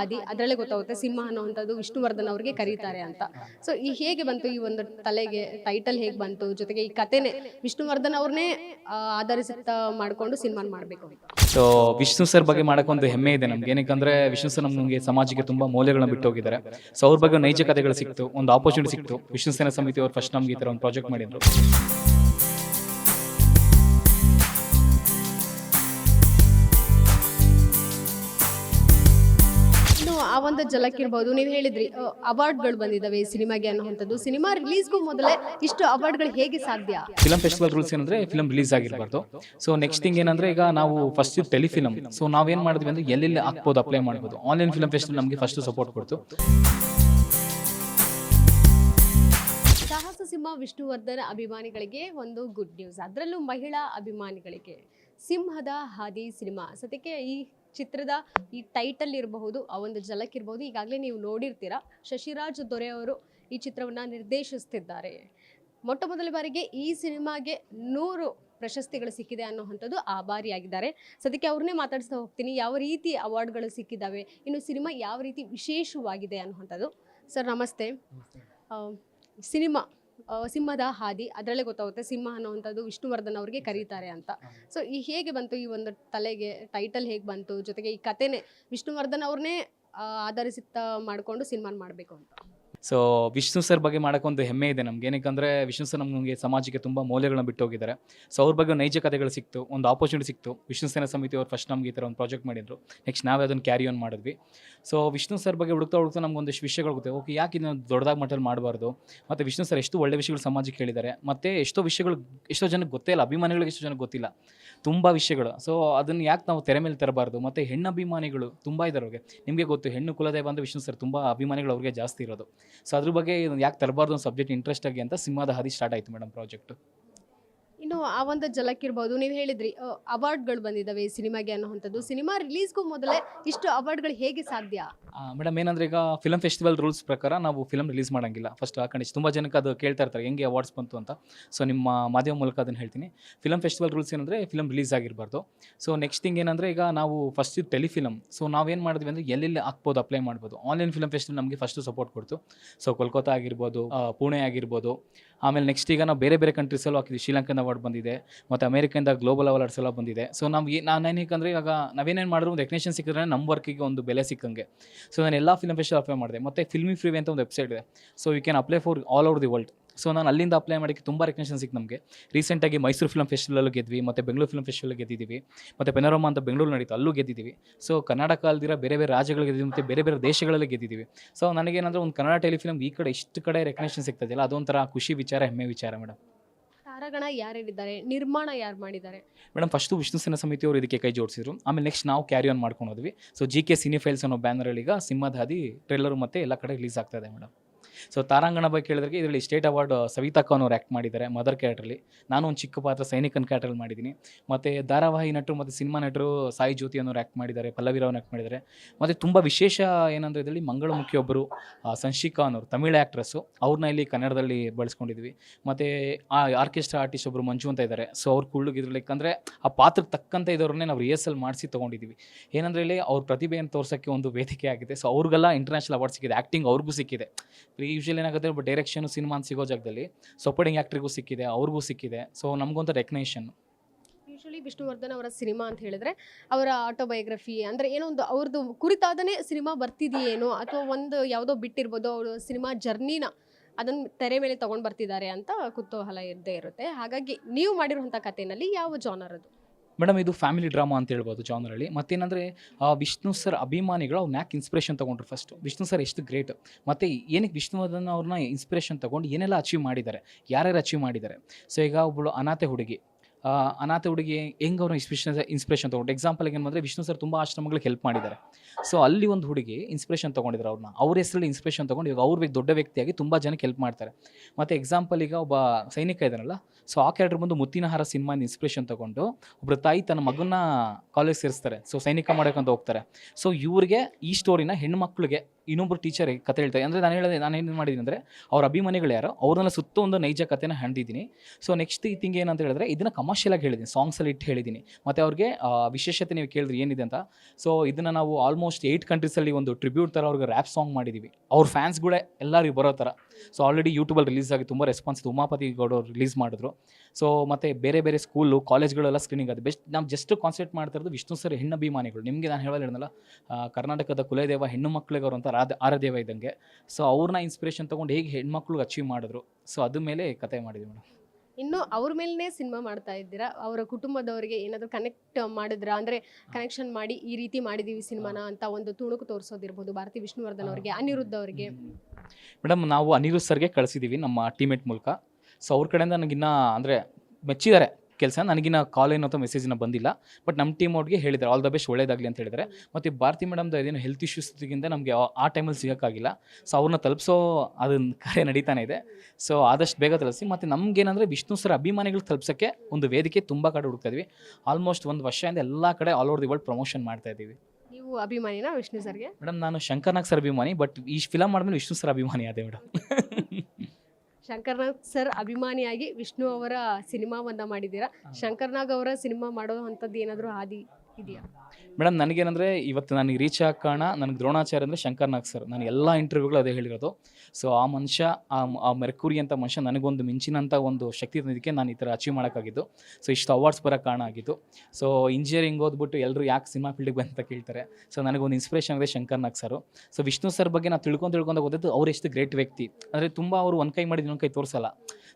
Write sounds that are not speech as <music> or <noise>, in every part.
ಹಾದಿ ಅದರಲ್ಲೇ ಗೊತ್ತಾಗುತ್ತೆ ಸಿಂಹ ಅನ್ನುವಂಥದ್ದು ವಿಷ್ಣುವರ್ಧನ್ ಅವರಿಗೆ ಕರೀತಾರೆ ಅಂತ. ಸೊ ಈ ಹೇಗೆ ಬಂತು ಈ ಒಂದು ತಲೆಗೆ ಟೈಟಲ್ ಹೇಗೆ ಬಂತು? ಜೊತೆಗೆ ಈ ಕತೆನೆ ವಿಷ್ಣುವರ್ಧನ್ ಅವ್ರನ್ನೇ ಆ, ಆಧರಿಸಿತ ಮಾಡಿಕೊಂಡು ಸಿನಿಮಾ ಮಾಡಬೇಕು. ಸೊ ವಿಷ್ಣು ಸರ್ ಬಗ್ಗೆ ಒಂದು ಹೆಮ್ಮೆ ಇದೆ ನಮ್ಗೆ. ಏನಕ್ಕಂದ್ರೆ ವಿಷ್ಣು ಸರ್ ನಮಗೆ ಸಮಾಜಕ್ಕೆ ತುಂಬಾ ಮೌಲ್ಯಗಳನ್ನ ಬಿಟ್ಟು ಹೋಗಿದ್ದಾರೆ. ಸೊ ಅವ್ರ ಬಗ್ಗೆ ನೈಜ ಕಥೆಗಳು ಸಿಕ್ತು ಒಂದು ಆಪರ್ಚುನಿಟಿ ಸಿಕ್ತು. ವಿಷ್ಣು ಸೇನಾ ಸಮಿತಿ ಅವ್ರು ಫಸ್ಟ್ ನಮ್ಗೆ ಈ ತರ ಒಂದು ಪ್ರಾಜೆಕ್ಟ್ ಮಾಡಿದ್ರು. ಒಂದು ಜಲಕ್ಕಿರ್ಬೋದು. ನೀವು ಹೇಳಿದ್ರಿ ಅವಾರ್ಡ್ಗಳು ಬಂದಿದ್ದಾವೆ ಈ ಸಿನಿಮಾಗೆ ಅನ್ನುವಂಥದ್ದು. ಸಿನಿಮಾ ರಿಲೀಸ್ಗೂ ಮೊದಲೇ ಇಷ್ಟು ಅವಾರ್ಡ್ಗಳು ಹೇಗೆ ಸಾಧ್ಯ? ಫಿಲಂ ಫೆಸ್ಟಿವಲ್ ರೂಲ್ಸ್ ಏನಂದ್ರೆ ಫಿಲಂ ರಿಲೀಸ್ ಆಗಿರಬಾರ್ದು. ಸೊ ನೆಕ್ಸ್ಟ್ ಥಿಂಗ್ ಏನಂದ್ರೆ ಈಗ ನಾವು ಫಸ್ಟ್ ಟೆಲಿಫಿಲಮ್ ಸೊ ನಾವೇನ್ ಮಾಡಿದ್ವಿ ಅಂದ್ರೆ ಎಲ್ಲೆಲ್ಲಿ ಹಾಕ್ಬೋದು ಅಪ್ಲೈ ಮಾಡ್ಬೋದು. ಆನ್ಲೈನ್ ಫಿಲಂ ಫೆಸ್ಟಿವಲ್ ನಮಗೆ ಫಸ್ಟ್ ಸಪೋರ್ಟ್ ಕೊಡ್ತು. ಸಾಹಸ ಸಿಂಹ ವಿಷ್ಣುವರ್ಧನ ಅಭಿಮಾನಿಗಳಿಗೆ ಒಂದು ಗುಡ್ ನ್ಯೂಸ್ ಅದರಲ್ಲೂ ಮಹಿಳಾ ಅಭಿಮಾನಿಗಳಿಗೆ ಸಿಂಹದ ಹಾದಿ ಸಿನಿಮಾ. ಸದ್ಯಕ್ಕೆ ಈ ಚಿತ್ರದ ಈ ಟೈಟಲ್ ಇರಬಹುದು ಆ ಒಂದು ಜಲಕ್ ಇರಬಹುದು ಈಗಾಗಲೇ ನೀವು ನೋಡಿರ್ತೀರಾ. ಶಶಿರಾಜ್ ದೊರೆ ಅವರು ಈ ಚಿತ್ರವನ್ನು ನಿರ್ದೇಶಿಸ್ತಿದ್ದಾರೆ. ಮೊಟ್ಟ ಮೊದಲ ಬಾರಿಗೆ ಈ ಸಿನಿಮಾಗೆ ನೂರು ಪ್ರಶಸ್ತಿಗಳು ಸಿಕ್ಕಿದೆ ಅನ್ನೋವಂಥದ್ದು ಆಭಾರಿಯಾಗಿದ್ದಾರೆ. ಸದ್ಯಕ್ಕೆ ಅವ್ರನ್ನೇ ಮಾತಾಡಿಸ್ತಾ ಹೋಗ್ತೀನಿ ಯಾವ ರೀತಿ ಅವಾರ್ಡ್ಗಳು ಸಿಕ್ಕಿದ್ದಾವೆ ಇನ್ನು ಸಿನಿಮಾ ಯಾವ ರೀತಿ ವಿಶೇಷವಾಗಿದೆ ಅನ್ನುವಂಥದ್ದು ಸರ್ ನಮಸ್ತೆ. ಸಿನಿಮಾ ಸಿಂಹದ ಹಾದಿ ಅದರಲ್ಲೇ ಗೊತ್ತಾಗುತ್ತೆ ಸಿಂಹ ಅನ್ನುವಂಥದ್ದು ವಿಷ್ಣುವರ್ಧನ್ ಅವರಿಗೆ ಕರೀತಾರೆ ಅಂತ. ಸೊ ಈ ಹೇಗೆ ಬಂತು ಈ ಒಂದು ತಲೆಗೆ ಟೈಟಲ್ ಹೇಗೆ ಬಂತು ಜೊತೆಗೆ ಈ ಕತೆನೆ ವಿಷ್ಣುವರ್ಧನ್ ಅವ್ರನ್ನೇ ಆಧರಿಸಿತ್ತ ಆಧರಿಸಿತ ಮಾಡಿಕೊಂಡು ಸಿನಿಮಾ ಮಾಡಬೇಕು ಅಂತ. ಸೊ ವಿಷ್ಣು ಸರ್ ಬಗ್ಗೆ ಮಾಡಕ್ಕೆ ಒಂದು ಹೆಮ್ಮೆ ಇದೆ ನಮ್ಗೆ. ಏನಕ್ಕಂದ್ರೆ ವಿಷ್ಣು ಸರ್ ನಮಗೆ ಸಮಾಜಕ್ಕೆ ತುಂಬ ಮೌಲ್ಯಗಳನ್ನ ಬಿಟ್ಟು ಹೋಗಿದ್ದಾರೆ ಸೊ ಅವ್ರ ಬಗ್ಗೆ ನೈಜ ಕಥೆಗಳು ಸಿಕ್ತು ಒಂದು ಆಪರ್ಚುನಿಟಿ ಸಿಕ್ತು. ವಿಷ್ಣು ಸೇನಾ ಸಮಿತಿ ಅವ್ರು ಫಸ್ಟ್ ನಮ್ಗೆ ಈ ಥರ ಒಂದು ಪ್ರಾಜೆಕ್ಟ್ ಮಾಡಿದ್ರು. ನೆಕ್ಸ್ಟ್ ನಾವೇ ಅದನ್ನು ಕ್ಯಾರಿ ಆನ್ ಮಾಡಿದ್ವಿ. ಸೊ ವಿಷ್ಣು ಸರ್ ಬಗ್ಗೆ ಹುಡುಕ್ತಾ ಹುಡುಕ್ತಾ ನಮ್ಗೆ ಒಂದಿಷ್ಟು ವಿಷಯಗಳು ಗೊತ್ತೆ ಓಕೆ, ಯಾಕೆ ಇನ್ನೊಂದು ದೊಡ್ಡದಾಗಿ ಮಟ್ಟಲ್ಲಿ ಮಾಡಬಾರ್ದು? ಮತ್ತು ವಿಷ್ಣು ಸರ್ ಎಷ್ಟು ಒಳ್ಳೆ ವಿಷಯಗಳು ಸಮಾಜಕ್ಕೆ ಹೇಳಿದ್ದಾರೆ. ಮತ್ತು ಎಷ್ಟೋ ವಿಷಯಗಳು ಎಷ್ಟೋ ಜನಕ್ಕೆ ಗೊತ್ತೇ ಇಲ್ಲ, ಅಭಿಮಾನಿಗಳಿಗೆ ಎಷ್ಟೋ ಜನಕ್ಕೆ ಗೊತ್ತಿಲ್ಲ. ತುಂಬ ವಿಷಯಗಳು. ಸೊ ಅದನ್ನು ಯಾಕೆ ನಾವು ತೆರೆ ಮೇಲೆ ತರಬಾರ್ದು? ಮತ್ತು ಹೆಣ್ಣು ಅಭಿಮಾನಿಗಳು ತುಂಬ ಇದ್ದಾರೆ ಅವ್ರಿಗೆ. ನಿಮಗೆ ಗೊತ್ತು, ಹೆಣ್ಣು ಕುಲದೇವ ಅಂದರೆ ವಿಷ್ಣು ಸರ್ ತುಂಬ ಅಭಿಮಾನಿಗಳು ಅವ್ರಿಗೆ ಜಾಸ್ತಿ ಇರೋದು. ಸೊ ಅದ್ರ ಬಗ್ಗೆ ಯಾಕೆ ತರಬಾರ್ದು ಒಂದು ಸಬ್ಜೆಕ್ಟ್ ಇಂಟ್ರೆಸ್ಟ್ ಆಗಿ ಅಂತ ಸಿಂಹದ ಹಾದಿ ಸ್ಟಾರ್ಟ್ ಆಯಿತು ಮೇಡಮ್ ಪ್ರಾಜೆಕ್ಟ್ ಇನ್ನು ಆ ಒಂದು ಜಲಕ್ಕಿರ್ಬೋದು ನೀವು ಹೇಳಿದ್ರಿ ಅವಾರ್ಡ್ಗಳು ಬಂದಿದ್ದಾವೆ ಈ ಸಿನಿಮಾಗೆ ಅನ್ನುವಂಥದ್ದು. ಸಿನಿಮಾ ರಿಲೀಸ್ಗೂ ಮೊದಲೇ ಇಷ್ಟು ಅವಾರ್ಡ್ಗಳು ಹೇಗೆ ಸಾಧ್ಯ? ಮೇಡಮ್ ಏನಂದ್ರೆ ಈಗ ಫಿಲಮ್ ಫೆಸ್ಟಿವಲ್ ರೂಲ್ಸ್ ಪ್ರಕಾರ ನಾವು ಫಿಲಮ್ ರಿಲೀಸ್ ಮಾಡೋಂಗಿಲ್ಲ. ಫಸ್ಟ್ ಹಾಕೊಂಡು ತುಂಬ ಜನಕ್ಕೆ ಅದು ಕೇಳ್ತಾ ಇರ್ತಾರೆ ಹೆಂಗೆ ಅವಾರ್ಡ್ಸ್ ಬಂತು ಅಂತ. ಸೊ ನಿಮ್ಮ ಮಾಧ್ಯಮ ಮೂಲಕ ಅದನ್ನು ಹೇಳ್ತೀನಿ. ಫಿಲಮ್ ಫೆಸ್ಟಿವಲ್ ರೂಲ್ಸ್ ಏನಂದರೆ ಫಿಲಮ್ ರಿಲೀಸ್ ಆಗಿರಬಾರ್ದು. ಸೊ ನೆಕ್ಸ್ಟ್ ಥಿಂಗ್ ಏನಂದ್ರೆ ಈಗ ನಾವು ಫಸ್ಟ್ ಟೆಲಿಫಿಲಮ್ ಸೊ ನಾವೇನು ಮಾಡಿದ್ವಿ ಅಂದರೆ ಎಲ್ಲೆಲ್ಲಿ ಹಾಕ್ಬೋದು ಅಪ್ಲೈ ಮಾಡ್ಬೋದು. ಆನ್ಲೈನ್ ಫಿಲಮ್ ಫೆಸ್ಟಿವಲ್ ನಮಗೆ ಫಸ್ಟ್ ಸಪೋರ್ಟ್ ಕೊಡ್ತು. ಸೊ ಕೋಲ್ಕತ್ತಾ ಆಗಿರ್ಬೋದು ಆ, ಪುಣೆ ಆಗಿರ್ಬೋದು ಆಮೇಲೆ ನೆಕ್ಸ್ಟ್ ಈಗ ನಾವು ಬೇರೆ ಬೇರೆ ಕಂಟ್ರೀಸಲ್ಲೂ ಹಾಕಿದ್ವಿ. ಶ್ರೀಲಂಕಾದ ಅವಾರ್ಡ್ ಬಂದಿದೆ, ಮತ್ತು ಅಮೇರಿಕಿಂದ ಗ್ಲೋಬಲ್ ಅವಾರ್ಡ್ಸ್ ಎಲ್ಲ ಬಂದಿದೆ. ಸೊ ನಾವು ನಾನು ಏನಕ್ಕೆ ಇವಾಗ ನಾವೇನೇನು ಮಾಡಿದ್ರು ಒಂದು ರೆಕಗ್ನೇಷನ್ ಸಿಕ್ಕಿದ್ರೆ ನಮ್ಮ ವರ್ಕಿಗೆ ಒಂದು ಬೆಲೆ ಸಿಕ್ಕಂಗೆ. ಸೊ ನಾನು ಎಲ್ಲ ಫಿಲ್ಮ್ ಫೆಸ್ಟಿವಲ್ ಅಪ್ಲೈ ಮಾಡಿದೆ. ಮತ್ತು ಫಿಲ್ಮಿ ಫ್ರೀ ಅಂತ ಒಂದು ವೆಬ್ಸೈಟ್ ಇದೆ. So you can apply for all over the world so ನಾನು ಅಲ್ಲಿಂದ ಅಪ್ಲೈ ಮಾಡೋಕ್ಕೆ ತುಂಬ ರೆಕಗ್ನೇಷನ್ ಸಿಕ್ತು ನಮಗೆ. ರೀಸೆಂಟಾಗಿ ಮೈಸೂರು ಫಿಲ್ಮ್ ಫೆಸ್ಟಿವಲಲ್ಲೂ ಗೆದ್ವಿ ಮತ್ತು ಬೆಂಗಳೂರು ಫಿಲ್ಮ್ ಫೆಸ್ಟಿವಲ್ ಗೆದ್ದಿದ್ದೀವಿ ಮತ್ತು ಪೆನೋರಮ ಅಂತ ಬೆಂಗಳೂರು ನಡೀತು ಅಲ್ಲೂ ಗೆದ್ದಿದ್ದೀವಿ. ಸೊ ಕರ್ನಾಟಕ ಅಲ್ದಿರ ಬೇರೆ ಬೇರೆ ರಾಜ್ಯಗಳು ಗೆದ್ದಿದ್ದೀವಿ ಮತ್ತು ಬೇರೆ ಬೇರೆ ದೇಶಗಳಲ್ಲಿ ಗೆದ್ದಿದ್ದೀವಿ. ಸೊ ನನಗೇನಂದ್ರೆ ಒಂದು ಕನ್ನಡ ಟೆಲಿಫಿಲ್ಮ್ ಈ ಕಡೆ ಇಷ್ಟು ಕಡೆ ರೆಕಗ್ನೇಷನ್ ಸಿಗ್ತದಲ್ಲ ಅದೊಂಥರ ಖುಷಿ ವಿಚಾರ ಹೆಮ್ಮೆ ವಿಚಾರ ಮೇಡಮ್ ತಾರಾಗಣ ಯಾರ್ಯಾರಿದ್ದಾರೆ ನಿರ್ಮಾಣ ಯಾರು ಮಾಡಿದ್ದಾರೆ? ಮೇಡಮ್ ಫಸ್ಟು ವಿಷ್ಣು ಸಮಿತಿ ಸಮಿತಿಯವರು ಇದಕ್ಕೆ ಕೈ ಜೋಡಿಸಿದ್ರು. ಆಮೇಲೆ ನೆಕ್ಸ್ಟ್ ನಾವು ಕ್ಯಾರಿ ಆನ್ ಮಾಡ್ಕೊಂಡು ಹೋದ್ವಿ. So G K cine files ಅನ್ನೋ ಬ್ಯಾನರ್ ಈಗ ಸಿಂಹದಾದಿ ಟ್ರೇಲರ್ ಮತ್ತೆ ಮತ್ತು ಎಲ್ಲ ಕಡೆ ರಿಲೀಸ್ ಆಗ್ತಾ ಇದೆ ಮೇಡಮ್ ಸೊ ತಾರಾಂಗಣ ಬಗ್ಗೆ ಕೇಳಿದ್ರೆ ಇದರಲ್ಲಿ ಸ್ಟೇಟ್ ಅವಾರ್ಡ್ ಸವಿತಾ ಖಾನ್ ಅವ್ರು ಆ್ಯಕ್ಟ್ ಮಾಡಿದ್ದಾರೆ ಮದರ್ ಕ್ಯಾರೆಕ್ಟ್ರಲ್ಲಿ ನಾನು ಒಂದು ಚಿಕ್ಕ ಪಾತ್ರ ಸೈನಿಕನ್ ಕ್ಯಾರೆಕ್ಟ್ರಲ್ಲಿ ಮಾಡಿದ್ದೀನಿ. ಮತ್ತು ಧಾರಾವಾಹಿ ನಟರು ಮತ್ತು ಸಿನಿಮಾ ನಟರು ಸಾಯಿ ಜ್ಯೋತಿ ಅನ್ನೋರು ಆ್ಯಕ್ಟ್ ಮಾಡಿದ್ದಾರೆ ಪಲ್ಲವಿರಾವ್ನ ಆ್ಯಕ್ಟ್ ಮಾಡಿದ್ದಾರೆ. ಮತ್ತು ತುಂಬ ವಿಶೇಷ ಏನಂದರೆ ಇದರಲ್ಲಿ ಮಂಗಳಮುಖಿ ಒಬ್ಬರು ಸಂಶಿಕಾ ಅನ್ನೋರು ತಮಿಳ್ ಆ್ಯಕ್ಟ್ರೆಸ್ಸು ಅವ್ರನ್ನ ಇಲ್ಲಿ ಕನ್ನಡದಲ್ಲಿ ಬಳಸ್ಕೊಂಡಿದ್ವಿ. ಮತ್ತು, ಆ ಆರ್ಕೆಸ್ಟ್ರಾ ಆರ್ಟಿಸ್ಟ್ ಒಬ್ಬರು ಮಂಜು ಅಂತ ಇದ್ದಾರೆ. ಸೊ ಅವ್ರ ಕುಳ್ಳಿಗೆ ಇದರಲ್ಲಿ ಯಾಕಂದರೆ ಆ ಪಾತ್ರಕ್ಕೆ ತಕ್ಕಂತೆ ಇದ್ದವ್ರನ್ನೇ ನಾವು ರಿಹರ್ಸಲ್ ಮಾಡಿಸಿ ತೊಗೊಂಡಿದ್ದೀವಿ ಏನಂದ್ರೆ ಇಲ್ಲಿ ಅವ್ರ ಪ್ರತಿಭೆಯನ್ನು ತೋರ್ಸೋಕ್ಕೆ ಒಂದು ವೇದಿಕೆ ಆಗಿದೆ. ಸೊ ಅವ್ರಿಗೆಲ್ಲ ಇಂಟರ್ನ್ಯಾಷನಲ್ ಅವಾರ್ಡ್ ಸಿಕ್ಕಿದೆ ಆ್ಯಕ್ಟಿಂಗ್ ಅವ್ರಿಗೂ ಸಿಕ್ಕಿದೆ. ಯೂಶಲಿ ಏನಾಗುತ್ತೆ, ಒಬ್ಬ ಡೈರೆಕ್ಷನ್ ಸಿನಿಮಾ ಸಿಗೋ ಜಾಗದಲ್ಲಿ ಸಪೋರ್ಟಿಂಗ್ ಆ್ಯಕ್ಟ್ರಿಗೂ ಸಿಕ್ಕಿದೆ, ಅವ್ರಿಗೂ ಸಿಕ್ಕಿದೆ. ಸೊ ನಮಗೊಂದು ರೆಕಗ್ನೇಷನ್ ಯೂಶಲಿ ವಿಷ್ಣುವರ್ಧನ್ ಅವರ ಸಿನಿಮಾ ಅಂತ ಹೇಳಿದ್ರೆ, ಅವರ ಆಟೋಬಯೋಗ್ರಫಿ ಅಂದ್ರೆ ಏನೋ ಒಂದು ಅವ್ರದ್ದು ಕುರಿತಾದನೇ ಸಿನಿಮಾ ಬರ್ತಿದೆಯೇನೋ ಅಥವಾ ಒಂದು ಯಾವುದೋ ಬಿಟ್ಟಿರ್ಬೋದು, ಅವರು ಸಿನಿಮಾ ಜರ್ನಿನ ಅದನ್ನು ತೆರೆ ಮೇಲೆ ತಗೊಂಡು ಬರ್ತಿದ್ದಾರೆ ಅಂತ ಕುತೂಹಲ ಇದ್ದೇ ಇರುತ್ತೆ. ಹಾಗಾಗಿ ನೀವು ಮಾಡಿರುವಂಥ ಕಥೆನಲ್ಲಿ ಯಾವ ಜಾನರ್ ಅದು? ಮೇಡಮ್, ಇದು ಫ್ಯಾಮಿಲಿ ಡ್ರಾಮಾ ಅಂತ ಹೇಳ್ಬೋದು ಜಾನರಲ್ಲಿ. ಮತ್ತೇನಂದರೆ ವಿಷ್ಣು ಸರ್ ಅಭಿಮಾನಿಗಳು ಅವ್ರನ್ನ ಯಾಕೆ ಇನ್ಸ್ಪಿರೇಷನ್ ತೊಗೊಂಡ್ರು ಫಸ್ಟ್ ವಿಷ್ಣು ಸರ್ ಎಷ್ಟು ಗ್ರೇಟ್ ಮತ್ತು ಏನಕ್ಕೆ ವಿಷ್ಣುವರ್ಧನ್ ಅವ್ರನ್ನ ಇನ್ಸ್ಪಿರೇಷನ್ ತೊಗೊಂಡು ಏನೆಲ್ಲ ಅಚೀವ್ ಮಾಡಿದ್ದಾರೆ? ಯಾರ್ಯಾರು ಅಚೀವ್ ಮಾಡಿದ್ದಾರೆ? ಸೊ, ಈಗ ಒಬ್ಬಳು ಅನಾಥೆ ಹುಡುಗಿ. ಅನಾಥ ಹುಡುಗಿ ಹೆಂಗೆ ಅವ್ರು ಇನ್ಸ್ಪಿರೇಷನ್ ಇನ್ಸ್ಪಿರೇಷನ್ ತೊಗೊಂಡು ಎಕ್ಸಾಂಪಲ್ಗೆ ಏನು ಬಂದರೆ ವಿಷ್ಣು ಸರ್ ತುಂಬ ಆಶ್ರಮಗಳಿಗೆ ಹೆಲ್ಪ್ ಮಾಡಿದ್ದಾರೆ. ಸೊ ಅಲ್ಲಿ ಒಂದು ಹುಡುಗಿ ಇನ್ಸ್ಪಿರೇಷನ್ ತೊಗೊಂಡಿದ್ರು ಅವ್ರನ್ನ ಅವ್ರ ಹೆಸರಲ್ಲಿ ಇನ್ಸ್ಪಿರೇಷನ್ ತೊಗೊಂಡು ಇವಾಗ ಅವ್ರ ದೊಡ್ಡ ವ್ಯಕ್ತಿಯಾಗಿ ತುಂಬ ಜನಕ್ಕೆ ಹೆಲ್ಪ್ ಮಾಡ್ತಾರೆ. ಮತ್ತು ಎಕ್ಸಾಂಪಲ್ ಈಗ ಒಬ್ಬ ಸೈನಿಕ ಇದ್ದಾನಲ್ಲ ಸೊ ಆ ಕ್ಯಾರೆಕ್ಟರ್ ಬಂದು ಮುತ್ತಿನಹಾರ ಸಿನಿಮಾದ ಇನ್ಸ್ಪಿರೇಷನ್ ತೊಗೊಂಡು ಒಬ್ಬರು ತಾಯಿ ತನ್ನ ಮಗನ್ನ ಕಾಲೇಜ್ ಸೇರಿಸ್ತಾರೆ. ಸೊ ಸೈನಿಕ ಮಾಡೋಕ್ಕಂತ ಹೋಗ್ತಾರೆ. ಸೊ ಇವ್ರಿಗೆ ಈ ಸ್ಟೋರಿನ ಹೆಣ್ಮಕ್ಳಿಗೆ ಇನ್ನೊಬ್ಬರು ಟೀಚರ್ ಕತೆ ಹೇಳ್ತಾರೆ. ಅಂದರೆ ನಾನು ಹೇಳಿದೆ, ನಾನು ಏನು ಮಾಡಿದ್ದೀನಿ ಅಂದರೆ ಅವ್ರ ಅಭಿಮಾನಿಗಳು ಯಾರೋ, ಅವ್ರನ್ನೆಲ್ಲ ಸುತ್ತ ಒಂದು ನೈಜ ಕಥೆನ ಹಂಡಿದ್ದೀನಿ ಸೊ ನೆಕ್ಸ್ಟ್ ಈ ಥಿಂಗ್ ಏನಂತ ಹೇಳಿದ್ರೆ, ಇದನ್ನು ಕಮರ್ಷಿಯಲ್ ಆಗಿ ಹೇಳಿದ್ದೀನಿ ಸಾಂಗ್ಸಲ್ಲಿ ಇಟ್ಟು ಹೇಳಿದ್ದೀನಿ ಮತ್ತು ಅವ್ರಿಗೆ ವಿಶೇಷತೆ ನೀವು ಕೇಳಿದ್ರೆ ಏನಿದೆ ಅಂತ. ಸೊ ಇದನ್ನು ನಾವು ಆಲ್ಮೋಸ್ಟ್ ಏಯ್ಟ್ ಕಂಟ್ರೀಸಲ್ಲಿ ಒಂದು ಟ್ರಿಬ್ಯೂಟ್ ಥರ ಅವ್ರಿಗೆ ರ್ಯಾಪ್ ಸಾಂಗ್ ಮಾಡಿದ್ದೀವಿ ಅವ್ರ ಫ್ಯಾನ್ಸ್ಗಳೇ ಎಲ್ಲರಿಗೂ ಬರೋ ಥರ ಸೊ ಆಲ್ರೆಡಿ ಯೂಟ್ಯೂಬಲ್ಲಿ ರಿಲೀಸ್ ಆಗಿ ತುಂಬ ರೆಸ್ಪಾನ್ಸ್ ಉಮಾಪತಿ ಗೌಡ ಅವ್ರು ರಿಲೀಸ್ ಮಾಡಿದ್ರು. ಸೊ ಮತ್ತು ಬೇರೆ ಬೇರೆ ಸ್ಕೂಲು ಕಾಲೇಜ್ಗಳೆಲ್ಲ ಸ್ಕ್ರೀನಿಂಗ್ ಅದು ಬೆಸ್ಟ್ ನಾವು ಜಸ್ಟ್ ಕಾನ್ಸೆಪ್ಟ್ ಮಾಡ್ತಾ ಇರೋದು ವಿಷ್ಣು ಸರ್ ಹೆಣ್ಣು ಅಭಿಮಾನಿಗಳು. ನಿಮಗೆ ನಾನು ಹೇಳೋದಿರೋದಲ್ಲ ಕರ್ನಾಟಕದ ಕುಲದೇವ ಹೆಣ್ಣು ಮಕ್ಕಳಿಗೆ ಅವರು ಅಂತ ರಾಧ ಆರದೇವ ಇದ್ದಂಗೆ. ಸೊ ಅವ್ರನ್ನ ಇನ್ಸ್ಪಿರೇಷನ್ ತೊಗೊಂಡು ಹೇಗೆ ಹೆಣ್ಮಕ್ಳಿಗೆ ಅಚೀವ್ ಮಾಡಿದ್ರು. ಸೊ ಅದ್ರ ಮೇಲೆ ಕತೆ ಮಾಡಿದ್ವಿ ಮೇಡಮ್ ಇನ್ನು ಅವ್ರ ಮೇಲೇ ಸಿನಿಮಾ ಮಾಡ್ತಾ ಇದ್ದೀರಾ? ಅವರ ಕುಟುಂಬದವರಿಗೆ ಏನಾದರೂ ಕನೆಕ್ಟ್ ಮಾಡಿದ್ರಾ? ಅಂದರೆ ಕನೆಕ್ಷನ್ ಮಾಡಿ ಈ ರೀತಿ ಮಾಡಿದೀವಿ ಸಿನಿಮಾನ ಅಂತ ಒಂದು ತುಣುಕು ತೋರಿಸೋದಿರ್ಬೋದು ಭಾರತಿ ವಿಷ್ಣುವರ್ಧನ್ ಅವರಿಗೆ ಅನಿರುದ್ಧ ಅವರಿಗೆ. ಮೇಡಮ್ ನಾವು ಅನಿರುದ್ಧ ಸರ್ಗೆ ಕಳಿಸಿದ್ದೀವಿ ನಮ್ಮ ಟೀಮೇಟ್ ಮೂಲಕ. ಸೊ ಅವ್ರ ಕಡೆಯಿಂದ ನನಗಿನ್ನ ಅಂದರೆ ಮೆಚ್ಚಿದ್ದಾರೆ ಕೆಲಸ ನನಗಿನ ಕಾಲ್ ಏನೋ ಅಥವಾ ಮೆಸೇಜಿನ ಬಂದಿಲ್ಲ ಬಟ್ ನಮ್ಮ ಟೀಮ್ ಅವ್ರಿಗೆ ಹೇಳಿದ್ದಾರೆ. ಆಲ್ ದ ಬೆಸ್ಟ್ ಒಳ್ಳೇದಾಗಲಿ ಅಂತ ಹೇಳಿದರೆ ಮತ್ತು ಭಾರತಿ ಮೇಡಮ್ದು ಇದೇನು ಹೆಲ್ತ್ ಇಶ್ಯೂಸ್ಗಿಂತ ನಮಗೆ ಆ ಟೈಮಲ್ಲಿ ಸಿಗೋಕ್ಕಾಗಿಲ್ಲ. ಸೊ ಅವ್ರನ್ನ ತಲುಪಿಸೋ ಅದನ್ನ <laughs> ಕಾರ್ಯ ನಡೀತಾನೆ ಇದೆ. ಸೊ ಆದಷ್ಟು ಬೇಗ ತಲುಪಿಸಿ. ಮತ್ತು ನಮಗೇನಂದರೆ ವಿಷ್ಣು ಸರ್ ಅಭಿಮಾನಿಗಳು ತಲುಪ್ಸೋಕ್ಕೆ ಒಂದು ವೇದಿಕೆ ತುಂಬ ಕಡೆ ಹುಡುಕ್ತಾ ಇದ್ವಿ. ಆಲ್ಮೋಸ್ಟ್ ಒಂದು ವರ್ಷದಿಂದ ಎಲ್ಲ ಕಡೆ all over the world promotion ಮಾಡ್ತಾ ಇದ್ದೀವಿ ನೀವು ಅಭಿಮಾನಿನ ವಿಷ್ಣು ಸರ್ಗೆ? ಮೇಡಮ್ ನಾನು ಶಂಕರ್ನಾಗ್ ಸರ್ ಅಭಿಮಾನಿ ಬಟ್ ಈ ಫಿಲಮ್ ಮಾಡಿದ್ಮೇಲೆ ವಿಷ್ಣು ಸರ್ ಅಭಿಮಾನಿ ಅದೇ ಮೇಡಮ್ <laughs> ಶಂಕರ್ನಾಗ್ ಸರ್ ಅಭಿಮಾನಿಯಾಗಿ ವಿಷ್ಣು ಅವರ ಸಿನಿಮಾವನ್ನ ಮಾಡಿದ್ದೀರಾ? ಶಂಕರ್ನಾಗ್ ಅವರ ಸಿನಿಮಾ ಮಾಡೋ ಅಂತದ್ದು ಏನಾದರೂ ಹಾದಿ? ಮೇಡಮ್, ನನಗೇನಂದರೆ ಇವತ್ತು ನನಗೆ ರೀಚ್ ಕಾರಣ ನನಗೆ ದ್ರೋಣಾಚಾರ್ಯ ಅಂದರೆ ಶಂಕರ್ ನಾಗ್ ಸರ್ ನಾನು ಎಲ್ಲ ಇಂಟರ್ವ್ಯೂಗಳು ಅದೇ ಹೇಳಿರೋದು. ಸೊ ಆ ಮನುಷ್ಯ, ಆ ಆ ಮೆರ್ಕುರಿ ಅಂತ ಮನುಷ್ಯ ನನಗೊಂದು ಮಿಂಚಿನಂಥ ಒಂದು ಶಕ್ತಿ ತಂದಿದ್ದಕ್ಕೆ ನಾನು ಈ ಥರ ಅಚೀವ್ ಮಾಡೋಕ್ಕಾಗಿದ್ದು. ಸೊ ಇಷ್ಟು ಅವಾರ್ಡ್ಸ್ ಬರೋಕ್ಕೆ ಕಾರಣ ಆಗಿದ್ದು. ಸೊ ಇಂಜಿನಿಯರಿಂಗ್ ಓದ್ಬಿಟ್ಟು ಎಲ್ಲರೂ ಯಾಕೆ ಸಿನಿಮಾ ಫೀಲ್ಡಿಗೆ ಬಂತ ಕೇಳ್ತಾರೆ. ಸೊ ನನಗೊಂದು inspiration Shankar Nag sir so Vishnu sir ಬಗ್ಗೆ ನಾನು ತಿಳ್ಕೊಂಡು ತಿಳ್ಕೊಂಡು ಓದಿದ್ದು ಅವ್ರು ಎಷ್ಟು ಗ್ರೇಟ್ ವ್ಯಕ್ತಿ. ಅಂದರೆ ತುಂಬ ಅವರು ಒಂದು ಕೈ ಮಾಡಿದ ಇನ್ನೊಂದು ಕೈ ತೋರಿಸಲ್ಲ.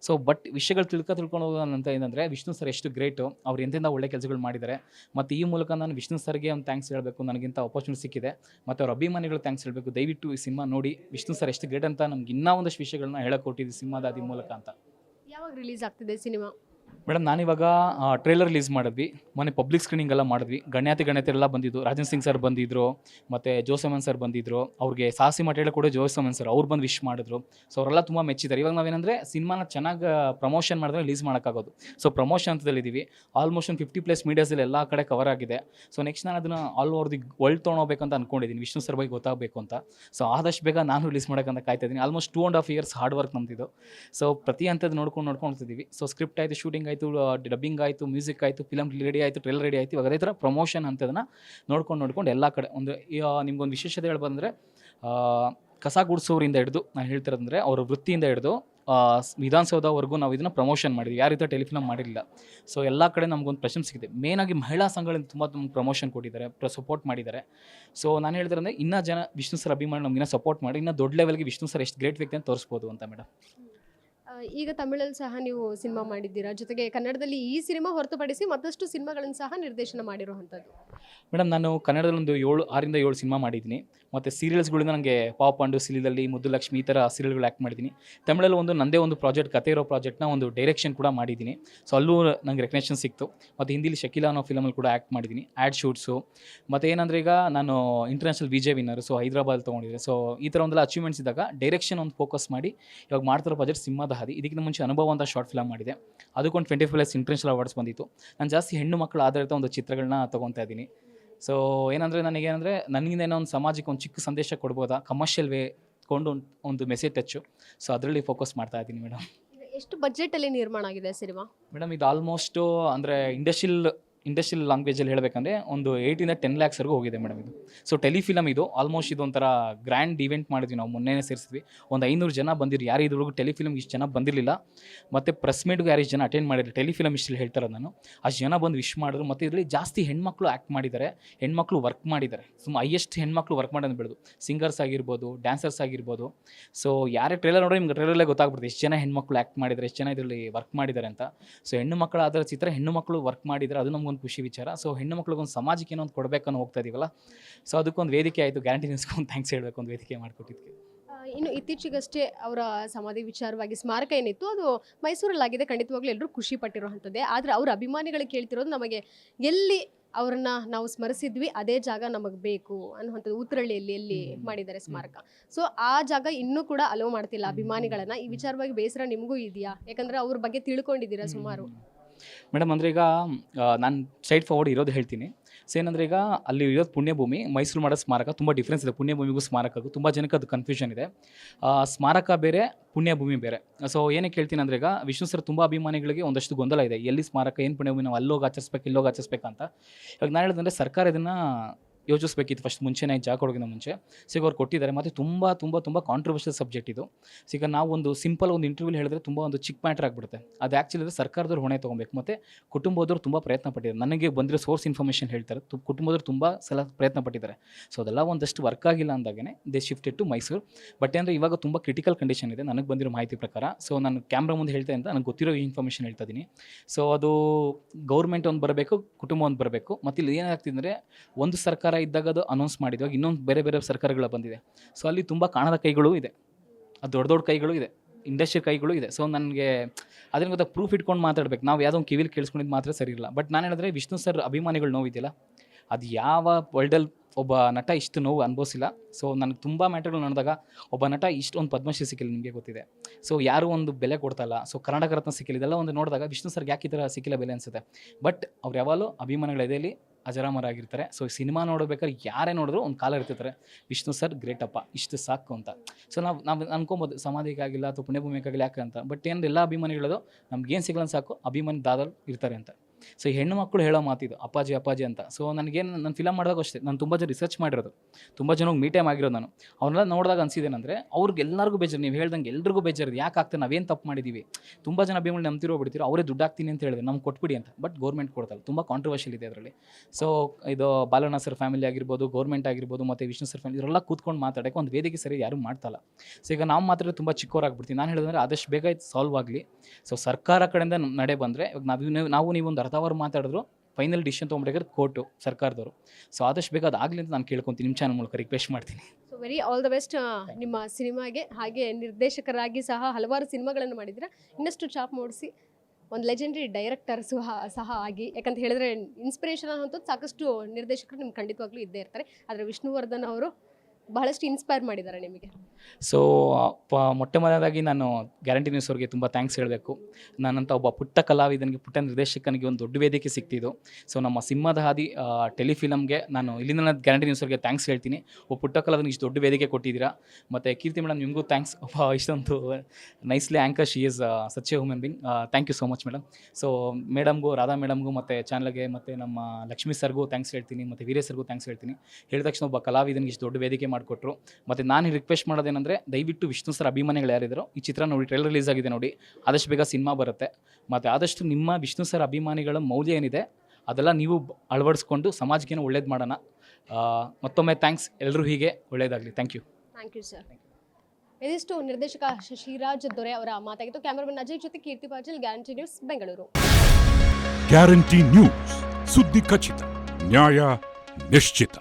ಸೊ ಬಟ್ ವಿಷಯಗಳು ತಿಳ್ಕೊ ತಿಳ್ಕೊಂಡು ಹೋಗೋದಂತ ಏನಂದರೆ, ವಿಷ್ಣು ಸರ್ ಎಷ್ಟು ಗ್ರೇಟು ಅವ್ರು ಎಂತೆಂಥ ಒಳ್ಳೆ ಕೆಲಸಗಳು ಮಾಡಿದ್ದಾರೆ. ಮತ್ತು ಈ ಮೂಲಕ ನಾನು ವಿಷ್ಣು ಸರ್ಗೆ ಒಂದು ಥ್ಯಾಂಕ್ಸ್ ಹೇಳಬೇಕು. ನನಗಿಂತ ಅಪರ್ಚುನಿಟಿ ಸಿಕ್ಕಿದೆ. ಮತ್ತು ಅವ್ರ ಅಭಿಮಾನಿಗಳು ಥ್ಯಾಂಕ್ಸ್ ಹೇಳಬೇಕು. ದಯವಿಟ್ಟು ಈ ಸಿನಿಮಾ ನೋಡಿ. ವಿಷ್ಣು ಸರ್ ಎಷ್ಟು ಗ್ರೇಟ್ ಅಂತ ನಮ್ಗೆ ಇನ್ನೂ ಒಂದಷ್ಟು ವಿಷಯಗಳನ್ನ ಹೇಳಕ್ಕೆ ಕೊಟ್ಟಿದ್ದು ಸಿನಿಮಾದ ಅದಿ ಮೂಲಕ ಅಂತ. ಯಾವಾಗ ರಿಲೀಸ್ ಆಗ್ತಿದೆ ಸಿನಿಮಾ? ಮೇಡಮ್, ನಾನಿವಾಗ ಟ್ರೇಲರ್ ರಿಲೀಸ್ ಮಾಡಿದ್ವಿ. ಮೊನ್ನೆ ಪಬ್ಲಿಕ್ ಸ್ಕ್ರೀನಿಂಗ್ ಎಲ್ಲ ಮಾಡಿದ್ವಿ. ಗಣ್ಯಾತಿ ಗಣ್ಯತೆಲ್ಲ ಬಂದಿದ್ದು. ರಾಜನ್ ಸಿಂಗ್ ಸರ್ ಬಂದಿದ್ರು, ಮತ್ತು ಜೋಸೆಮನ್ ಸರ್ ಬಂದಿದ್ರು. ಅವ್ರಿಗೆ ಸಾಹಸಿ ಹೇಳಿ ಕೂಡ ಜೋಸೆಮನ್ ಸರ್ ಅವ್ರು ಬಂದು ವಿಶ್ ಮಾಡಿದ್ರು. ಸೊ ಅವರೆಲ್ಲ ತುಂಬ ಮೆಚ್ಚಿದ್ದಾರೆ. ಇವಾಗ ನಾವೇನಂದರೆ ಸಿನಿಮಾನ ಚೆನ್ನಾಗಿ ಪ್ರಮೋಷನ್ ಮಾಡಿದ್ರೆ ರಿಲೀಸ್ ಮಾಡೋಕ್ಕಾಗೋದು. ಸೊ ಪ್ರಮೋಷನ್ ಹಂತದಲ್ಲಿದ್ದೀವಿ ಆಲ್ಮೋಸ್ಟ್ ಒಂದು ಫಿಫ್ಟಿ ಪ್ಲಸ್ ಮೀಡಿಯಾಸಲ್ಲಿ ಎಲ್ಲ ಕಡೆ ಕವರ್ ಆಗಿದೆ. ಸೊ ನೆಕ್ಸ್ಟ್ ನಾನು ಅದನ್ನು ಆಲ್ ಓವರ್ ದಿ ವರ್ಲ್ಡ್ ತೊಗೊಳ್ಬೇಕಂತ ಅನ್ಕೊಂಡಿದ್ದೀನಿ. ವಿಷ್ಣು ಸರ್ ಬಗ್ಗೆ ಗೊತ್ತಾಗಬೇಕು ಅಂತ. ಸೊ ಆದಷ್ಟು ಬೇಗ ನಾನು ರಿಲೀಸ್ ಮಾಡೋಕ್ಕಂತ ಕಾಯ್ತಾ ಇದ್ದೀನಿ. Almost two and half years hard work ನಮ್ದಿದ್ದು so ಪ್ರತಿ ಹಂತದ ನೋಡ್ಕೊಂಡು ನೋಡ್ಕೊಳ್ತಿದ್ದೀವಿ ಸೊ ಸ್ಕ್ರಿಪ್ಟ್ ಆಯಿತು ಶೂಟಿಂಗ್ ಡಬ್ಬಿಂಗ್ ಆಯಿತು ಮ್ಯೂಸಿಕ್ ಆಯಿತು ಫಿಲಮ್ ರೆಡಿ ಆಯಿತು ಟ್ರೇಲರ್ ರೆಡಿ ಆಯಿತು, ಇವಾಗ ಅದೇ ಥರ ಪ್ರಮೋಷನ್ ಅಂತದನ್ನು ನೋಡ್ಕೊಂಡು ನೋಡ್ಕೊಂಡು ಎಲ್ಲ ಕಡೆ ಒಂದು ನಿಮ್ಗೊಂದು ವಿಶೇಷತೆ ಹೇಳ್ಬಂದ್ರೆ ಕಸ ಗುಡಿಸೋರಿಂದ ಹಿಡಿದು ನಾನು ಹೇಳ್ತಿರೋದಂದ್ರೆ ಅವರ ವೃತ್ತಿಯಿಂದ ಹಿಡಿದು ವಿಧಾನಸೌಧವರೆಗೂ ನಾವು ಇದನ್ನು ಪ್ರಮೋಷನ್ ಮಾಡಿದ್ವಿ. ಯಾರು ರೀತಿ ಟೆಲಿಫಿಲಮ್ ಮಾಡಿರಲಿಲ್ಲ. ಸೊ ಎಲ್ಲ ಕಡೆ ನಮಗೊಂದು ಪ್ರಶಂಸೆ ಸಿಗಿದೆ ಮೇನಾಗಿ ಮಹಿಳಾ ಸಂಘಗಳಿಂದ ತುಂಬ ತುಂಬ ಪ್ರಮೋಷನ್ ಕೊಟ್ಟಿದ್ದಾರೆ, ಪ್ರ ಸಪೋರ್ಟ್ ಮಾಡಿದ್ದಾರೆ. ಸೊ ನಾನು ಹೇಳಿದ್ರೆ ಇನ್ನೂ ಜನ ವಿಷ್ಣು ಸರ್ ಅಭಿಮಾನಿ ನಮಗಿನ್ನ ಸಪೋರ್ಟ್ ಮಾಡಿ, ಇನ್ನೂ ದೊಡ್ಡ ಲೆವೆಲ್ಗೆ ವಿಷ್ಣು ಸರ್ ಎಷ್ಟು ಗ್ರೇಟ್ ವ್ಯಕ್ತಿ ಅಂತ ತೋರಿಸ್ಬೋದು ಅಂತ ಮೇಡಮ್ ಈಗ ತಮಿಳಲ್ಲಿ ಸಹ ನೀವು ಸಿನಿಮಾ ಮಾಡಿದ್ದೀರಾ? ಜೊತೆಗೆ ಕನ್ನಡದಲ್ಲಿ ಈ ಸಿನಿಮಾ ಹೊರತುಪಡಿಸಿ ಮತ್ತಷ್ಟು ಸಿನಿಮಾಗಳನ್ನು ಸಹ ನಿರ್ದೇಶನ ಮಾಡಿರುವಂಥದ್ದು. ಮೇಡಮ್, ನಾನು ಕನ್ನಡದಲ್ಲಿ ಒಂದು ಏಳು ಆರಿಂದ ಏಳು ಸಿನಿಮಾ ಮಾಡಿದ್ದೀನಿ. ಮತ್ತು ಸೀರಿಯಲ್ಸ್ಗಳಿಂದ ನನಗೆ ಪಾಪ್ ಅಂಡು ಸಿಲಿದಲ್ಲಿ ಮುದ್ದು ಲಕ್ಷ್ಮಿ ಈ ಥರ ಸೀರಿಯಲ್ಗಳು ಆ್ಯಕ್ಟ್ ಮಾಡಿದ್ದೀನಿ. ತಮಿಳಲ್ಲಿ ಒಂದು ನಂದೇ ಒಂದು ಪ್ರಾಜೆಕ್ಟ್, ಕತೆ ಇರೋ ಪ್ರಾಜೆಕ್ಟ್ನ ಒಂದು ಡೈರೆಕ್ಷನ್ ಕೂಡ ಮಾಡಿದ್ದೀನಿ. ಸೊ ಅಲ್ಲೂ ನನಗೆ ರೆಕಗ್ನೇಷನ್ ಸಿಕ್ತು. ಮತ್ತು ಹಿಂದಿಲಿ ಶಕೀಲಾ ಅನ್ನೋ ಫಿಲಮಲ್ಲಿ ಕೂಡ ಆ್ಯಕ್ಟ್ ಮಾಡಿದ್ದೀನಿ. Ad shoots. ಮತ್ತು ಏನಂದರೆ ಈಗ ನಾನು international Vijay winner so Hyderabad ತೊಗೊಂಡಿದ್ದೆ. ಸೊ ಈ ಥರ ಒಂದೆಲ್ಲ ಅಚೀವ್ಮೆಂಟ್ಸ್ ಇದ್ದಾಗ ಡೈರೆಕ್ಷನ್ ಒಂದು ಫೋಕಸ್ ಮಾಡಿ ಇವಾಗ ಮಾಡ್ತಿರೋ ಪ್ರಾಜೆಕ್ಟ್ ಸಿಂಹದ ಹಾದಿ ಇದಕ್ಕಿಂತ ಮುಂಚೆ ಅನುಭವ ಅಂತ ಶಾರ್ಟ್ ಫಿಲಮ್ ಮಾಡಿದೆ. ಅದಕ್ಕೊಂದು twenty five plus international awards ಬಂದಿತ್ತು. ನಾನು ಜಾಸ್ತಿ ಹೆಣ್ಣು ಮಕ್ಕಳು ಆಧಾರಿತ ಒಂದು ಚಿತ್ರಗಳನ್ನ ತೊಗೊತಾ ಇದ್ದೀನಿ. ಸೊ ಏನಂದರೆ ನನಗೇನಂದರೆ ನನಗಿಂದ ಏನೋ ಒಂದು ಸಮಾಜಕ್ಕೆ ಒಂದು ಚಿಕ್ಕ ಸಂದೇಶ ಕೊಡ್ಬೋದಾ? ಕಮರ್ಷಿಯಲ್ ವೇ ಕೊಂಡು ಒಂದ್- ಮೆಸೇಜ್ ಟಚ್ಚು ಸೊ ಅದರಲ್ಲಿ ಫೋಕಸ್ ಮಾಡ್ತಾ ಇದ್ದೀನಿ ಮೇಡಮ್ ಎಷ್ಟು ಬಜೆಟಲ್ಲಿ ನಿರ್ಮಾಣ ಆಗಿದೆ ಸಿನಿಮಾ? ಮೇಡಮ್ ಇದು ಆಲ್ಮೋಸ್ಟು ಅಂದರೆ ಇಂಡಸ್ಟ್ರಿಯಲ್ ಇಂಡಸ್ಟ್ರಿಯಲ್ ಲ್ಯಾಂಗ್ವೇಜಲ್ಲಿ ಹೇಳಬೇಕಂದ್ರೆ ಒಂದು ಏಯ್ಟಿಂದ ಟೆನ್ ಲ್ಯಾಕ್ಸ್ವರೆಗೂ ಹೋಗಿದೆ ಮೇಡಮ್ ಇದು. ಸೊ ಟೆಲಿಫಿಲಮ್ ಇದು ಆಲ್ಮೋಸ್ಟ್ ಇದೊಂಥರ ಗ್ರ್ಯಾಂಡ್ ಇವೆಂಟ್ ಮಾಡಿದ್ವಿ ನಾವು, ಮೊನ್ನೆನೇ ಸೇರಿಸಿದ್ವಿ. ಒಂದು ಐನೂರು ಜನ ಬಂದಿರು ಯಾರು ಇದ್ರವರೆಗೂ ಟೆಲಿಫಿಲಮ್ ಇಷ್ಟು ಜನ ಬಂದಿರಲಿಲ್ಲ. ಮತ್ತು ಪ್ರೆಸ್ ಮೀಟ್ಗೂ ಯಾರು ಜನ ಅಟೆಂಡ್ ಮಾಡಿದ್ರು ಟೆಲಿಫಿಲಮ್ ಇಷ್ಟು ಹೇಳ್ತಾರೆ ನಾನು. ಅಷ್ಟು ಜನ ಬಂದು ವಿಶ್ ಮಾಡಿದ್ರು. ಮತ್ತು ಇದರಲ್ಲಿ ಜಾಸ್ತಿ ಹೆಣ್ಮಕ್ಳು ಆ್ಯಕ್ಟ್ ಮಾಡಿದ್ದಾರೆ. ಹೆಣ್ಮಕ್ಳು ವರ್ಕ್ ಮಾಡಿದ್ದಾರೆ. ಸುಮ್ಮ ಹೈಯೆಸ್ಟ್ ಹೆಣ್ಮಕ್ಳು ವರ್ಕ್ ಮಾಡೋದು ಬೆಳೆದು ಸಿಂಗರ್ಸ್ ಆಗಿರ್ಬೋದು ಡ್ಯಾನ್ಸರ್ಸ್ ಆಗಿರ್ಬೋದು. ಸೊ ಯಾರೇ ಟ್ರೇಲರ್ ನೋಡ್ರೆ ನಿಮ್ಗೆ ಟ್ರೇಲರಲ್ಲೇ ಗೊತ್ತಾಗ್ಬಿಡುತ್ತೆ. ಎಷ್ಟು ಜನ ಹೆಣ್ಮಕ್ಳು ಆ್ಯಕ್ಟ್ ಮಾಡಿದ್ದಾರೆ, ಎಷ್ಟು ಜನ ಇದರಲ್ಲಿ ವರ್ಕ್ ಮಾಡಿದ್ದಾರೆ ಅಂತ. ಸೊ ಹೆಣ್ಣು ಮಕ್ಕಳು ಅದರ ಚಿತ್ರ ಹೆಣ್ಣು ಮಕ್ಕಳು ವರ್ಕ್ ಮಾಡಿದ್ದಾರೆ. ಅದು ನಮಗೊಂದು ಖುಷಿ ವಿಚಾರ. ಸೊ ಹೆಣ್ಣು ಮಕ್ಳಿಗೊಂದು ಸಮಾಜಕ್ಕೆ ಏನೋ ಒಂದು ಕೊಡಬೇಕನ್ನೋ ಹೋಗ್ತಾ ಇದೀವಲ್ಲ? ಸೊ ಅದಕ್ಕೊಂದು ವೇದಿಕೆ ಆಯಿತು. ಗ್ಯಾರಂಟಿ ನ್ಯೂಸ್ಗೆ ಒಂದು ಥ್ಯಾಂಕ್ಸ್ ಹೇಳಬೇಕು ಒಂದು ವೇದಿಕೆ ಮಾಡಿಕೊಟ್ಟಿದ್ದಕ್ಕೆ. ಇನ್ನು ಇತ್ತೀಚೆಗಷ್ಟೇ ಅವರ ಸಮಾಧಿ ವಿಚಾರವಾಗಿ ಸ್ಮಾರಕ ಏನಿತ್ತು ಅದು ಮೈಸೂರಲ್ಲಾಗಿದೆ. ಖಂಡಿತವಾಗ್ಲೂ ಎಲ್ಲರೂ ಖುಷಿ ಪಟ್ಟಿರುವಂಥದ್ದೇ. ಆದರೆ ಅವರ ಅಭಿಮಾನಿಗಳಿಗೆ ಕೇಳ್ತಿರೋದು ನಮಗೆ ಎಲ್ಲಿ ಅವ್ರನ್ನ ನಾವು ಸ್ಮರಿಸಿದ್ವಿ ಅದೇ ಜಾಗ ನಮಗೆ ಬೇಕು ಅನ್ನುವಂಥದ್ದು ಉತ್ತರಳ್ಳಿಯಲ್ಲಿ ಎಲ್ಲಿ. ಮಾಡಿದ್ದಾರೆ ಸ್ಮಾರಕ. ಸೊ ಆ ಜಾಗ ಇನ್ನೂ ಕೂಡ ಅಲೋ ಮಾಡ್ತಿಲ್ಲ ಅಭಿಮಾನಿಗಳನ್ನ. ಈ ವಿಚಾರವಾಗಿ ಬೇಸರ ನಿಮಗೂ ಇದೆಯಾ? ಯಾಕಂದ್ರೆ ಅವ್ರ ಬಗ್ಗೆ ತಿಳ್ಕೊಂಡಿದ್ದೀರಾ ಸುಮಾರು. ಮೇಡಮ್, ಅಂದರೆ ಈಗ ನಾನು ಸೈಡ್ ಫಾರ್ವರ್ಡ್ ಇರೋದು ಹೇಳ್ತೀನಿ. ಸೊ ಏನಂದರೆ ಈಗ ಅಲ್ಲಿ ಇರೋದು ಪುಣ್ಯಭೂಮಿ, ಮೈಸೂರು ಮಾಡೋ ಸ್ಮಾರಕ ತುಂಬ ಡಿಫ್ರೆನ್ಸ್ ಇದೆ. ಪುಣ್ಯಭೂಮಿಗೂ ಸ್ಮಾರಕಕ್ಕೂ ತುಂಬ ಜನಕ್ಕೆ ಅದು ಕನ್ಫ್ಯೂಷನ್ ಇದೆ. ಸ್ಮಾರಕ ಬೇರೆ, ಪುಣ್ಯಭೂಮಿ ಬೇರೆ. ಸೊ ಏನಕ್ಕೆ ಹೇಳ್ತೀನಿ ಅಂದರೆ ಈಗ ವಿಷ್ಣು ಸರ್ ತುಂಬ ಅಭಿಮಾನಿಗಳಿಗೆ ಒಂದಷ್ಟು ಗೊಂದಲ ಇದೆ. ಎಲ್ಲಿ ಸ್ಮಾರಕ, ಏನು ಪುಣ್ಯಭೂಮಿ, ನಾವು ಅಲ್ಲೋಗಿ ಆಚರಿಸ್ಬೇಕು, ಇಲ್ಲೋಗಿ ಆಚರಿಸ್ಬೇಕಂತ ಇವಾಗ ನಾನು ಹೇಳಿದ್ರೆ ಸರ್ಕಾರ ಇದನ್ನು ಯೋಚಿಸ್ಬೇಕಿತ್ತು ಫಸ್ಟ್ ಮುಂಚೆನೇ ಜಾಗ ಕೊಡೋಕ್ಕಿಂತ ಮುಂಚೆ. ಸಿಗ ಅವ್ರು ಕೊಟ್ಟಿದ್ದಾರೆ. ಮತ್ತು ತುಂಬ ತುಂಬ ತುಂಬ ಕಾಂಟ್ರವರ್ಷಿಯಲ್ ಸಬ್ಜೆಕ್ಟ್ ಇದು. ಸಿಗ ನಾವು ಒಂದು ಸಿಂಪಲ್ ಒಂದು ಇಂಟರ್ವ್ಯೂಲಿ ಹೇಳಿದ್ರೆ ತುಂಬ ಒಂದು ಚಿಕ್ಕ ಮ್ಯಾಟ್ರ್ ಆಗಿಬಿಡುತ್ತೆ. ಅದು ಆ್ಯಕ್ಚುಲಿ ಸರ್ಕಾರದವ್ರು ಹೊಣೆ ತೊಗೊಬೇಕು. ಮತ್ತು ಕುಟುಂಬದವ್ರು ತುಂಬ ಪ್ರಯತ್ನ ಪಟ್ಟಿದ್ದಾರೆ. ನನಗೆ ಬಂದಿರೋ ಸೋರ್ಸ್ ಇನ್ಫಾರ್ಮೇಷನ್ ಹೇಳ್ತಾರೆ. ತು- ಕುಟುಂಬದವ್ರು ತುಂಬ ಸಲ ಪ್ರಯತ್ನ ಪಟ್ಟಿದ್ದಾರೆ. ಸೊ ಅದೆಲ್ಲ ಒಂದಷ್ಟು ವರ್ಕ್ ಆಗಿಲ್ಲ ಅಂದಾಗೇ they shifted to Mysuru but ಅಂದರೆ ಇವಾಗ ತುಂಬ ಕ್ರಿಟಿಕಲ್ ಕಂಡೀಷನ್ ಇದೆ. ನನಗೆ ಬಂದಿರೋ ಮಾಹಿತಿ ಪ್ರಕಾರ. ಸೊ ನಾನು ಕ್ಯಾಮ್ರಾ ಮುಂದೆ ಹೇಳ್ತೇನೆ ಅಂತ ನನಗೆ ಗೊತ್ತಿರೋ ಇನ್ಫಾರ್ಮೇಷನ್ ಹೇಳ್ತಾ ಇದ್ದೀನಿ ಸೊ ಅದು ಗೌರ್ಮೆಂಟ್ ಒಂದು ಬರಬೇಕು, ಕುಟುಂಬ ಒಂದು ಬರಬೇಕು. ಮತ್ತು ಇಲ್ಲಿ ಏನಾಗ್ತಿದೆ ಅಂದರೆ ಒಂದು ಸರ್ಕಾರ ಇದ್ದಾಗ ಅದು ಅನೌನ್ಸ್ ಮಾಡಿದ್ವಾಗ ಇನ್ನೊಂದು ಬೇರೆ ಬೇರೆ ಸರ್ಕಾರಗಳು ಬಂದಿದೆ. ಸೊ ಅಲ್ಲಿ ತುಂಬ ಕಾಣದ ಕೈಗಳು ಇದೆ. ಅದು ದೊಡ್ಡ ದೊಡ್ಡ ಕೈಗಳು ಇದೆ. ಇಂಡಸ್ಟ್ರಿ ಕೈಗಳು ಇದೆ. ಸೊ ನನಗೆ ಅದನ್ನ ಗೊತ್ತಾ ಪ್ರೂಫ್ ಇಟ್ಕೊಂಡು ಮಾತಾಡ್ಬೇಕು. ನಾವು ಯಾವುದೋ ಒಂದು ಕಿವಿಲಿ ಕೇಳಿಸ್ಕೊಂಡಿದ್ದು ಮಾತ್ರ ಸರಿ ಇಲ್ಲ. ಬಟ್ ನಾನು ಹೇಳಿದ್ರೆ ವಿಷ್ಣು ಸರ್ ಅಭಿಮಾನಿಗಳು ನೋವಿದೆಯಲ್ಲ, ಅದು ಯಾವ ವರ್ಲ್ಡಲ್ಲಿ ಒಬ್ಬ ನಟ ಇಷ್ಟು ನೋವು ಅನುಭವಿಸಿಲ್ಲ. ಸೊ ನನಗೆ ತುಂಬ ಮ್ಯಾಟರ್ಗಳು ನೋಡಿದಾಗ ಒಬ್ಬ ನಟ ಇಷ್ಟೊಂದು ಪದ್ಮಶ್ರೀ ಸಿಕ್ಕಿಲ್ಲ ನಿಮಗೆ ಗೊತ್ತಿದೆ. ಸೊ ಯಾರೂ ಒಂದು ಬೆಲೆ ಕೊಡ್ತಲ್ಲ ಸೊ ಕರ್ನಾಟಕ ರತ್ನ ಸಿಕ್ಕಿಲ್ಲ. ಇದೆಲ್ಲ ಒಂದು ನೋಡಿದಾಗ ವಿಷ್ಣು ಸರ್ಗೆ ಯಾಕೆ ಈ ಥರ ಸಿಕ್ಕಿಲ್ಲ ಬೆಲೆ ಅನಿಸುತ್ತೆ. ಬಟ್ ಅವ್ರು ಯಾವಾಗಲೂ ಅಭಿಮಾನಿಗಳ ಎದೆಯಲ್ಲಿ ಅಜರಾಮರಾಗಿರ್ತಾರೆ. ಸೊ ಸಿನಿಮಾ ನೋಡಬೇಕಾದ್ರೆ ಯಾರೇ ನೋಡಿದ್ರು ಒಂದು ಕಾಲ ಇರ್ತಿರ್ತಾರೆ. ವಿಷ್ಣು ಸರ್, ಗ್ರೇಟ್ ಅಪ್ಪ, ಇಷ್ಟು ಸಾಕು ಅಂತ. ಸೊ ನಾವು ನಾವು ಅನ್ಕೊಬೋದು, ಸಮಾಧಿಗಾಗಿಲ್ಲ ಅಥವಾ ಪುಣ್ಯಭೂಮಿಗಾಗಿಲ್ಲ ಯಾಕೆ ಅಂತ ಬಟ್ ಏನು ಎಲ್ಲ ಅಭಿಮಾನಿಗಳದು ಏನು ಸಿಗಲ್ಲ ಸಾಕು, ಅಭಿಮಾನಿ ದಾದಲ್ ಇರ್ತಾರೆ ಅಂತ. ಸೊ ಹೆಣ್ಣು ಮಕ್ಕಳು ಹೇಳೋ ಮಾತಿದು ಅಪ್ಪಾಜಿ ಅಪ್ಪಾಜಿ ಅಂತ. ಸೊ ನನಗೇನು, ನಾನು ಫಿಲಮ್ ಮಾಡಿದಾಗ ಅಷ್ಟೇ, ನಾನು ತುಂಬ ಜನ ರಿಸರ್ಚ್ ಮಾಡಿರೋದು. ತುಂಬ ಜನಕ್ಕೆ ಮೀಟಮ್ ಆಗಿರೋದು ನಾನು. ಅವ್ರನ್ನೆಲ್ಲ ನೋಡಿದಾಗ ಅನ್ಸಿದೆನಂದ್ರೆ ಅವ್ರಿಗೆ ಎಲ್ಲರಿಗೂ ಬೇಜಾರು, ನೀವು ಹೇಳ್ದಂಗೆ ಎಲ್ರಿಗೂ ಬೇಜಾರು ಯಾಕೆ ಆಗ್ತದೆ, ನಾವೇನು ತಪ್ಪು ಮಾಡಿದ್ದೀವಿ ತುಂಬ ಜನ ಅಭಿಮಾನಿ ನಂಬ್ತಿರೋ ಬಿಡ್ತೀರೋ, ಅವರೇ ದುಡ್ಡು ಹಾಕ್ತೀನಿ ಅಂತ ಹೇಳಿದ್ರೆ. ನಮ್ಗೆ ಕೊಟ್ಬಿಡಿ ಅಂತ. ಬಟ್ ಗೌರ್ಮೆಂಟ್ ಕೊಡ್ತಲ್ಲ, ತುಂಬ ಕಾಂಟ್ರವರ್ಷಿಯಲ್ ಇದೆ ಅದರಲ್ಲಿ. ಸೊ ಇದು ಬಾಲಣ್ಣ ಸರ್ ಫ್ಯಾಮಿಲಿ ಆಗಿರ್ಬೋದು ಗೌರ್ಮೆಂಟ್ ಆಗಿರ್ಬೋದು, ಮತ್ತು ವಿಷ್ಣು ಸರ್ ಫ್ಯಾಮಿಲಿ ಇವರೆಲ್ಲ ಕೂತ್ಕೊಂಡು ಮಾತಾಡಕ್ಕೆ ಒಂದು ವೇದಿಕೆ ಸರಿ ಯಾರು ಮಾಡ್ತಲ್ಲ. ಸೊ ಈಗ ನಾವು ಮಾತ್ರ ತುಂಬ ಚಿಕ್ಕವರಾಗ್ಬಿಡ್ತೀವಿ ನಾನು ಹೇಳಿದ್ರೆ ಆದಷ್ಟು ಬೇಗ ಇದು ಸಾಲ್ವ್ ಆಗಲಿ. ಸೊ ಸರ್ಕಾರ ಕಡೆಯಿಂದ ನಡೆ ಬಂದರೆ, ಇವಾಗ ನಾವು, ನೀವು- ಒಂದು ನೀವು ಒಂದು ಅವರು ಮಾತಾಡಿದ್ರು ಫೈನಲ್ ಡಿಸಿಷನ್ ತೊಗೊಂಡ್ಬೇಕಾದ್ರೆ ಕೋರ್ಟು, ಸರ್ಕಾರದವರು. ಸೊ ಆದಷ್ಟು ಬೇಗ ಅದಾಗಲಿ ಅಂತ ನಾನು ಕೇಳ್ಕೊತೀನಿ, ನಿಮ್ಮ ಚಾನಲ್ ಮೂಲಕ ರಿಕ್ವೆಸ್ಟ್ ಮಾಡ್ತೀನಿ. So very all the best ನಿಮ್ಮ ಸಿನಿಮಾಗೆ, ಹಾಗೆ ನಿರ್ದೇಶಕರಾಗಿ ಸಹ ಹಲವಾರು ಸಿನಿಮಾಗಳನ್ನು ಮಾಡಿದ್ರೆ ಇನ್ನಷ್ಟು ಚಾಪ್ ಮೂಡಿಸಿ, ಒಂದು ಲೆಜೆಂಡರಿ ಡೈರೆಕ್ಟರ್ ಸಹ ಸಹ ಆಗಿ, ಯಾಕಂತ ಹೇಳಿದ್ರೆ ಇನ್ಸ್ಪಿರೇಷನ್ ಅನ್ನೋಂಥದ್ದು ಸಾಕಷ್ಟು ನಿರ್ದೇಶಕರು ನಿಮ್ಗೆ ಖಂಡಿತವಾಗ್ಲೂ ಇದ್ದೇ ಇರ್ತಾರೆ. ಆದರೆ ವಿಷ್ಣುವರ್ಧನ್ ಅವರು ಬಹಳಷ್ಟು ಇನ್ಸ್ಪೈರ್ ಮಾಡಿದ್ದಾರೆ ನಿಮಗೆ. ಸೊ ಪ ಮೊಟ್ಟ ಮೊದಲಾಗಿ ನಾನು ಗ್ಯಾರಂಟಿ ನ್ಯೂಸ್ ಅವ್ರಿಗೆ ತುಂಬ ಥ್ಯಾಂಕ್ಸ್ ಹೇಳಬೇಕು. ನಾನಂತ ಒಬ್ಬ ಪುಟ್ಟ ಕಲಾವಿದನಿಗೆ ಪುಟ್ಟ ನಿರ್ದೇಶಕನಿಗೆ ಒಂದು ದೊಡ್ಡ ವೇದಿಕೆ ಸಿಕ್ತಿದ್ದು. ಸೊ ನಮ್ಮ ಸಿಂಹದ ಹಾದಿ ಟೆಲಿಫಿಲಮ್ಗೆ ನಾನು ಇಲ್ಲಿಂದ ನಾನು ಗ್ಯಾರಂಟಿ ನ್ಯೂಸ್ ಅವ್ರಿಗೆ ಥ್ಯಾಂಕ್ಸ್ ಹೇಳ್ತೀನಿ. ಒಬ್ಬ ಪುಟ್ಟ ಕಲಾವಿದನಿಗೆ ಇಷ್ಟು ದೊಡ್ಡ ವೇದಿಕೆ ಕೊಟ್ಟಿದ್ದೀರಾ. ಮತ್ತು ಕೀರ್ತಿ ಮೇಡಮ್ ನಿಮಗೂ ಥ್ಯಾಂಕ್ಸ್ ಒಬ್ಬ ಇಷ್ಟೊಂದು nicely anchor she is such a human being thank you so much madam. So ಮೇಡಮ್ಗೂ, Radha ಮೇಡಮ್ಗೂ, ಮತ್ತು ಚಾನಲ್ಗೆ, ಮತ್ತು ನಮ್ಮ ಲಕ್ಷ್ಮೀ ಸರ್ಗೂ ಥ್ಯಾಂಕ್ಸ್ ಹೇಳ್ತೀನಿ. ಮತ್ತು ವೀರೇ ಸರ್ಗೂ ಥ್ಯಾಂಕ್ಸ್ ಹೇಳ್ತೀನಿ. ಹೇಳಿದ ತಕ್ಷಣ ಒಬ್ಬ ಕಲಾವಿದನಿಗೆ ಇಷ್ಟು ದೊಡ್ಡ ವೇದಿಕೆ ಮಾಡಿಕೊಟ್ರು. ಮತ್ತು ನಾನು ರಿಕ್ವೆಸ್ಟ್ ಮಾಡೋದೇನೆಂದರೆ ದಯವಿಟ್ಟು ವಿಷ್ಣು ಸರ್ ಅಭಿಮಾನಿಗಳು ಯಾರಿದ್ರು ಈ ಚಿತ್ರ ನೋಡಿ ಟ್ರೈಲರ್ ರಿಲೀಸ್ ಆಗಿದೆ ನೋಡಿ ಆದಷ್ಟು ಬೇಗ ಸಿನಿಮಾ ಬರುತ್ತೆ. ಮತ್ತು ಆದಷ್ಟು ನಿಮ್ಮ ವಿಷ್ಣು ಸರ್ ಅಭಿಮಾನಿಗಳ ಮೌಲ್ಯ ಏನಿದೆ ಅದೆಲ್ಲ ನೀವು ಬ- ಅಳವಡಿಸ್ಕೊಂಡು ಸಮಾಜಕ್ಕೇನು ಒಳ್ಳೇದು ಮಾಡೋಣ. ಮತ್ತೊಮ್ಮೆ ಥ್ಯಾಂಕ್ಸ್ ಎಲ್ಲರೂ ಹೀಗೆ ಒಳ್ಳೇದಾಗಲಿ. Thank you thank you sir ಇದಿಷ್ಟು ನಿರ್ದೇಶಕ ಶಶಿರಾಜ್ ದೊರೆ ಅವರ ಮಾತಾಗಿತ್ತು ಕ್ಯಾಮರಾಮನ್ ಅಜಯ್ ಜೊತೆ Keerthi Patil guarantee news Bengaluru guarantee news ಸುದ್ದಿ ಖಚಿತ ನ್ಯಾಯ ನಿಶ್ಚಿತ.